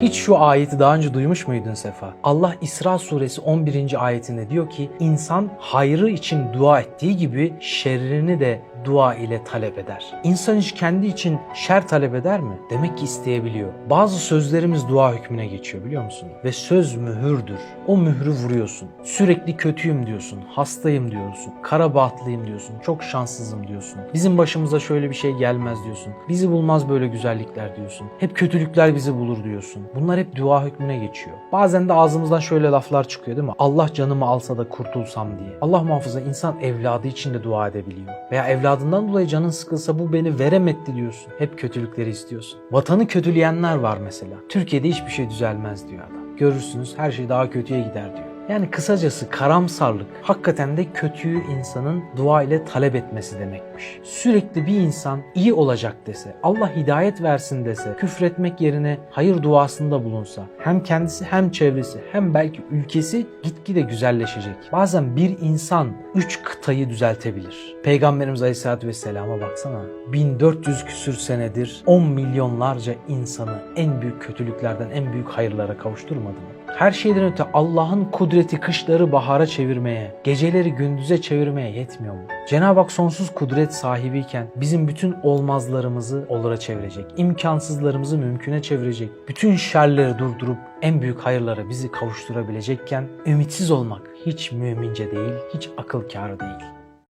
Hiç şu ayeti daha önce duymuş muydun Sefa? Allah İsra suresi 11. ayetinde diyor ki insan hayrı için dua ettiği gibi şerrini de dua ile talep eder. İnsan hiç kendi için şer talep eder mi? Demek ki isteyebiliyor. Bazı sözlerimiz dua hükmüne geçiyor biliyor musun? Ve söz mühürdür. O mührü vuruyorsun. Sürekli kötüyüm diyorsun, hastayım diyorsun, kara bahtlıyım diyorsun, çok şanssızım diyorsun. Bizim başımıza şöyle bir şey gelmez diyorsun. Bizi bulmaz böyle güzellikler diyorsun. Hep kötülükler bizi bulur diyorsun. Bunlar hep dua hükmüne geçiyor. Bazen de ağzımızdan şöyle laflar çıkıyor değil mi? Allah canımı alsa da kurtulsam diye. Allah muhafaza insan evladı için de dua edebiliyor. Veya evladından dolayı canın sıkılsa bu beni veremetti diyorsun. Hep kötülükleri istiyorsun. Vatanı kötüleyenler var mesela. Türkiye'de hiçbir şey düzelmez diyor adam. Görürsünüz her şey daha kötüye gider diyor. Yani kısacası karamsarlık hakikaten de kötüyü insanın dua ile talep etmesi demekmiş. Sürekli bir insan iyi olacak dese, Allah hidayet versin dese, küfretmek yerine hayır duasında bulunsa, hem kendisi hem çevresi hem belki ülkesi gitgide güzelleşecek. Bazen bir insan üç kıtayı düzeltebilir. Peygamberimiz Aleyhisselatü Vesselam'a baksana. 1400 küsür senedir 10 milyonlarca insanı en büyük kötülüklerden en büyük hayırlara kavuşturmadı mı? Her şeyden öte Allah'ın kudreti kışları bahara çevirmeye, geceleri gündüze çevirmeye yetmiyor mu? Cenab-ı Hak sonsuz kudret sahibiyken bizim bütün olmazlarımızı olura çevirecek, imkansızlarımızı mümküne çevirecek, bütün şerleri durdurup en büyük hayırlara bizi kavuşturabilecekken ümitsiz olmak hiç mümince değil, hiç akıl kârı değil.